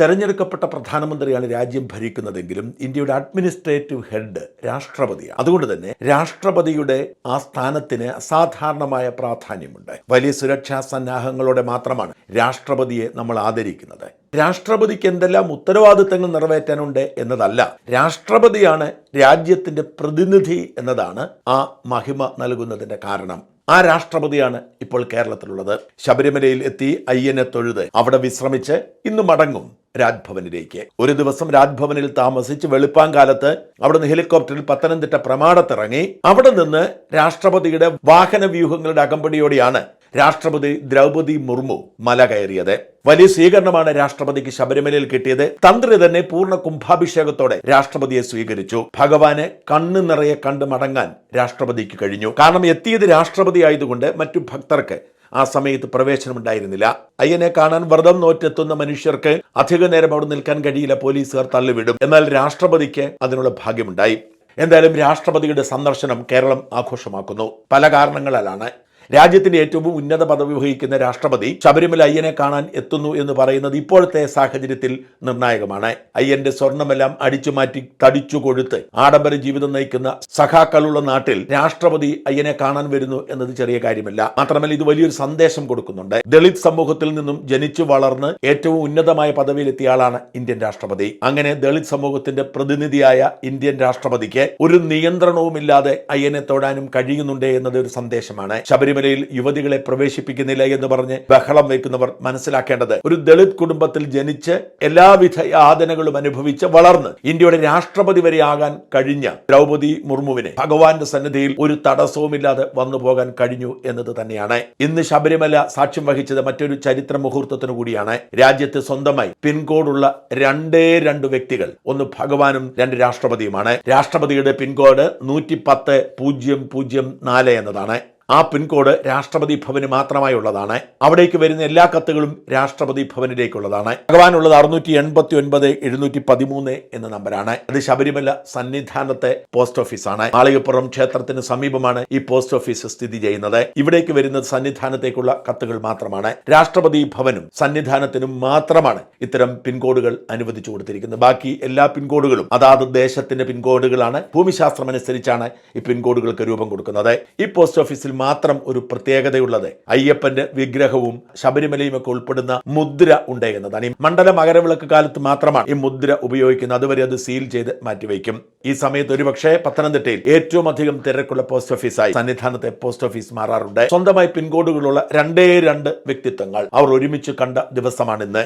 തെരഞ്ഞെടുക്കപ്പെട്ട പ്രധാനമന്ത്രിയാണ് രാജ്യം ഭരിക്കുന്നതെങ്കിലും ഇന്ത്യയുടെ അഡ്മിനിസ്ട്രേറ്റീവ് ഹെഡ് രാഷ്ട്രപതിയാണ്. അതുകൊണ്ട് തന്നെ രാഷ്ട്രപതിയുടെ ആ സ്ഥാനത്തിന് അസാധാരണമായ പ്രാധാന്യമുണ്ട്. വലിയ സുരക്ഷാ സന്നാഹങ്ങളോടെ മാത്രമാണ് രാഷ്ട്രപതിയെ നമ്മൾ ആദരിക്കുന്നത്. രാഷ്ട്രപതിക്ക് എന്തെല്ലാം ഉത്തരവാദിത്തങ്ങൾ നിറവേറ്റാനുണ്ട് എന്നതല്ല രാഷ്ട്രപതിയാണ് രാജ്യത്തിന്റെ പ്രതിനിധി എന്നതാണ് ആ മഹിമ നൽകുന്നതിന്റെ കാരണം. ആ രാഷ്ട്രപതിയാണ് ഇപ്പോൾ കേരളത്തിലുള്ളത്. ശബരിമലയിൽ എത്തി അയ്യനെ തൊഴുത് അവിടെ വിശ്രമിച്ച് ഇന്ന് മടങ്ങും രാജ്ഭവനിലേക്ക്. ഒരു ദിവസം രാജ്ഭവനിൽ താമസിച്ച് വെളുപ്പാങ്കാലത്ത് അവിടുന്ന് ഹെലികോപ്റ്ററിൽ പത്തനംതിട്ട പ്രമാണത്തിറങ്ങി അവിടെ നിന്ന് രാഷ്ട്രപതിയുടെ വാഹന വ്യൂഹങ്ങളുടെ അകമ്പടിയോടെയാണ് രാഷ്ട്രപതി ദ്രൗപതി മുർമു മല കയറിയത്. വലിയ സ്വീകരണമാണ് രാഷ്ട്രപതിക്ക് ശബരിമലയിൽ കിട്ടിയത്. തന്ത്രി തന്നെ പൂർണ കുംഭാഭിഷേകത്തോടെ രാഷ്ട്രപതിയെ സ്വീകരിച്ചു. ഭഗവാനെ കണ്ണു നിറയെ കണ്ട് മടങ്ങാൻ രാഷ്ട്രപതിക്ക് കഴിഞ്ഞു. കാരണം എത്തിയത് രാഷ്ട്രപതി ആയതുകൊണ്ട് മറ്റു ഭക്തർക്ക് ആ സമയത്ത് പ്രവേശനമുണ്ടായിരുന്നില്ല. അയ്യനെ കാണാൻ വ്രതം നോറ്റെത്തുന്ന മനുഷ്യർക്ക് അധിക നേരം അവിടെ നിൽക്കാൻ കഴിയില്ല. പോലീസുകാർ തള്ളിവിടും. എന്നാൽ രാഷ്ട്രപതിക്ക് അതിനുള്ള ഭാഗ്യമുണ്ടായി. എന്തായാലും രാഷ്ട്രപതിയുടെ സന്ദർശനം കേരളം ആഘോഷമാക്കുന്നു. പല കാരണങ്ങളാലാണ്. രാജ്യത്തിന്റെ ഏറ്റവും ഉന്നത പദവി വഹിക്കുന്ന രാഷ്ട്രപതി ശബരിമല അയ്യനെ കാണാൻ എത്തുന്നു എന്ന് പറയുന്നത് ഇപ്പോഴത്തെ സാഹചര്യത്തിൽ നിർണായകമാണ്. അയ്യന്റെ സ്വർണമെല്ലാം അടിച്ചു മാറ്റി തടിച്ചു കൊഴുത്ത് ആഡംബര ജീവിതം നയിക്കുന്ന സഖാക്കളുള്ള നാട്ടിൽ രാഷ്ട്രപതി അയ്യനെ കാണാൻ വരുന്നു എന്നത് ചെറിയ കാര്യമല്ല. മാത്രമല്ല ഇത് വലിയൊരു സന്ദേശം കൊടുക്കുന്നുണ്ട്. ദളിത് സമൂഹത്തിൽ നിന്നും ജനിച്ചു വളർന്ന് ഏറ്റവും ഉന്നതമായ പദവിയിലെത്തിയ ആളാണ് ഇന്ത്യൻ രാഷ്ട്രപതി. അങ്ങനെ ദളിത് സമൂഹത്തിന്റെ പ്രതിനിധിയായ ഇന്ത്യൻ രാഷ്ട്രപതിക്ക് ഒരു നിയന്ത്രണവുമില്ലാതെ അയ്യനെ തൊടാനും കഴിയുന്നുണ്ട് എന്നത് ഒരു സന്ദേശമാണ്. ശബരിമലയിൽ യുവതികളെ പ്രവേശിപ്പിക്കുന്നില്ല എന്ന് പറഞ്ഞ് ബഹളം വയ്ക്കുന്നവർ മനസ്സിലാക്കേണ്ടത്. ഒരു ദളിത് കുടുംബത്തിൽ ജനിച്ച് എല്ലാവിധ യാതനകളും അനുഭവിച്ച് വളർന്ന് ഇന്ത്യയുടെ രാഷ്ട്രപതി വരെ ആകാൻ കഴിഞ്ഞ ദ്രൗപതി മുർമുവിനെ ഭഗവാന്റെ സന്നിധിയിൽ ഒരു തടസ്സവുമില്ലാതെ വന്നു പോകാൻ കഴിഞ്ഞു എന്നത് തന്നെയാണ്. ഇന്ന് ശബരിമല സാക്ഷ്യം വഹിച്ചത് മറ്റൊരു ചരിത്ര മുഹൂർത്തത്തിനു കൂടിയാണ്. രാജ്യത്ത് സ്വന്തമായി പിൻകോഡുള്ള രണ്ടേ രണ്ട് വ്യക്തികൾ ഒന്ന് ഭഗവാനും രണ്ട് രാഷ്ട്രപതിയുമാണ്. രാഷ്ട്രപതിയുടെ പിൻകോഡ് നൂറ്റി പത്ത് പൂജ്യം പൂജ്യം നാല് എന്നതാണ്. ആ പിൻകോഡ് രാഷ്ട്രപതി ഭവന് മാത്രമായി ഉള്ളതാണ് അവിടേക്ക് വരുന്ന എല്ലാ കത്തുകളും രാഷ്ട്രപതി ഭവനിലേക്കുള്ളതാണ്. ഭഗവാനുള്ളത് അറുന്നൂറ്റി എൺപത്തി ഒൻപത് എഴുന്നൂറ്റി പതിമൂന്ന് എന്ന നമ്പറാണ് അത് ശബരിമല സന്നിധാനത്തെ പോസ്റ്റ് ഓഫീസാണ്. മാളികപ്പുറം ക്ഷേത്രത്തിന് സമീപമാണ് ഈ പോസ്റ്റ് ഓഫീസ് സ്ഥിതി ചെയ്യുന്നത്. ഇവിടേക്ക് വരുന്നത് സന്നിധാനത്തേക്കുള്ള കത്തുകൾ മാത്രമാണ്. രാഷ്ട്രപതി ഭവനും സന്നിധാനത്തിനും മാത്രമാണ് ഇത്തരം പിൻകോഡുകൾ അനുവദിച്ചു കൊടുത്തിരിക്കുന്നത്. ബാക്കി എല്ലാ പിൻകോഡുകളും അതാത് ദേശത്തിന്റെ പിൻകോഡുകളാണ്. ഭൂമിശാസ്ത്രം അനുസരിച്ചാണ് ഈ പിൻകോഡുകൾക്ക് രൂപം കൊടുക്കുന്നത്. ഈ പോസ്റ്റ് ഓഫീസിൽ മാത്രം ഒരു പ്രത്യേകതയുള്ളത്. അയ്യപ്പന്റെ വിഗ്രഹവും ശബരിമലയും ഒക്കെ ഉൾപ്പെടുന്ന മുദ്ര ഉണ്ട് എന്നതാണ് ഈ മണ്ഡല മകരവിളക്ക് കാലത്ത് മാത്രമാണ് ഈ മുദ്ര ഉപയോഗിക്കുന്നത്. അതുവരെ അത് സീൽ ചെയ്ത് മാറ്റിവെക്കും. ഈ സമയത്ത് ഒരുപക്ഷെ പത്തനംതിട്ടയിൽ ഏറ്റവും അധികം തിരക്കുള്ള പോസ്റ്റ് ഓഫീസായി സന്നിധാനത്തെ പോസ്റ്റ് ഓഫീസ് മാറാറുണ്ട്. സ്വന്തമായി പിൻകോഡുകളുള്ള രണ്ടേ രണ്ട് വ്യക്തിത്വങ്ങൾ അവർ ഒരുമിച്ച് കണ്ട ദിവസമാണ് ഇന്ന്